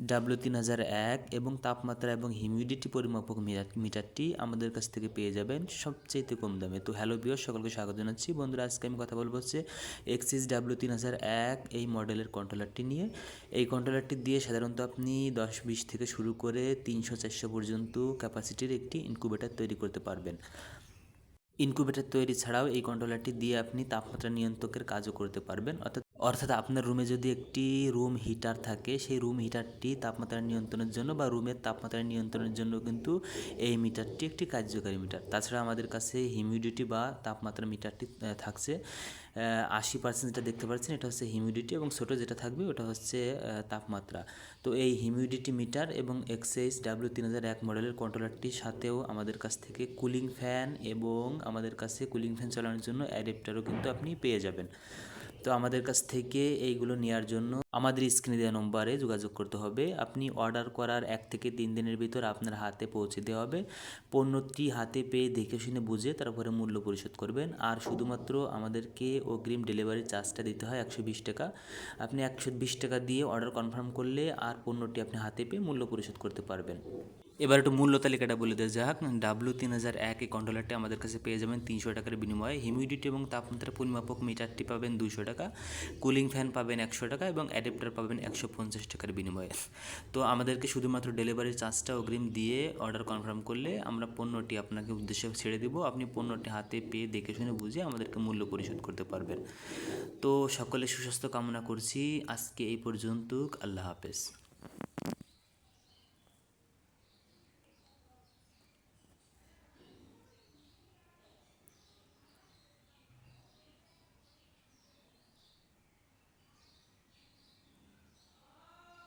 W তিন হাজার এক এবং তাপমাত্রা এবং হিউমিডিটি পরিমাপক মিটার- মিটারটি আমাদের কাছ থেকে পেয়ে যাবেন সবচেয়ে কম দামে। তো হ্যালো বিয়র সকলকে স্বাগত জানাচ্ছি। বন্ধুরা, আজকে আমি কথা বলব হচ্ছে এক্সিস ডাব্লিউ তিন হাজার এক এই মডেলের কন্ট্রোলারটি নিয়ে। এই কন্ট্রোলারটি দিয়ে সাধারণত আপনি দশ বিশ থেকে শুরু করে তিনশো চারশো পর্যন্ত ক্যাপাসিটির একটি ইনকুবেটর তৈরি করতে পারবেন। ইনকুবেটর তৈরি ছাড়াও এই কন্ট্রোলারটি দিয়ে আপনি তাপমাত্রা নিয়ন্ত্রকের কাজও করতে পারবেন। অর্থাৎ অর্থাৎ আপনার রুমে যদি একটি রুম হিটার থাকে, সেই রুম হিটারটি তাপমাত্রা নিয়ন্ত্রণের জন্য বা রুমের তাপমাত্রা নিয়ন্ত্রণের জন্য কিন্তু এই মিটারটি একটি কার্যকারী মিটার তাছাড়া আমাদের কাছে হিউমিডিটি বা তাপমাত্রা মিটারটি থাকছে। আশি পার্সেন্ট যেটা দেখতে পাচ্ছেন, এটা হচ্ছে হিউমিডিটি এবং ছোটো যেটা থাকবে, ওটা হচ্ছে তাপমাত্রা। তো এই হিউমিডিটি মিটার এবং এক্সএস ডাব্লিউ তিন হাজার এক মডেলের কন্ট্রোলারটির সাথেও আমাদের কাছ থেকে কুলিং ফ্যান এবং আমাদের কাছে কুলিং ফ্যান চালানোর জন্য অ্যাডাপ্টারও কিন্তু আপনি পেয়ে যাবেন। তো আমাদের কাছ থেকে এইগুলো নেওয়ার জন্য আমাদের স্ক্রিনে দেওয়া নম্বরে যোগাযোগ করতে হবে। আপনি অর্ডার করার এক থেকে তিন দিনের ভিতর আপনার হাতে পৌঁছে দেওয়া হবে। পণ্যটি হাতে পেয়ে দেখে শুনে বুঝে তারপরে মূল্য পরিশোধ করবেন। আর শুধুমাত্র আমাদেরকে অগ্রিম ডেলিভারি চার্জটা দিতে হয় একশো বিশ টাকা। আপনি একশো বিশ টাকা দিয়ে অর্ডার কনফার্ম করলে আর পণ্যটি আপনি হাতে পেয়ে মূল্য পরিশোধ করতে পারবেন। এবার একটু মূল্য তালিকাটা বলে দেওয়া যাক। ডাব্লু তিন হাজার এক এই কন্ট্রোলারটি আমাদের কাছে পেয়ে যাবেন তিনশো টাকার বিনিময়ে। হিউমিডিটি এবং তাপমাত্রা পরিমাপক মিটারটি পাবেন দুশো টাকা। কুলিং ফ্যান পাবেন একশো টাকা এবং অ্যাডাপ্টার পাবেন একশো পঞ্চাশ টাকার বিনিময়ে। তো আমাদেরকে শুধুমাত্র ডেলিভারি চার্জটা অগ্রিম দিয়ে অর্ডার কনফার্ম করলে আমরা পণ্যটি আপনাকে উদ্দেশ্যে ছেড়ে দিব। আপনি পণ্যটি হাতে পেয়ে দেখে শুনে বুঝে আমাদেরকে মূল্য পরিশোধ করতে পারবেন। তো সকলে সুস্বাস্থ্য কামনা করছি। আজকে এই পর্যন্ত আল্লাহ হাফেজ।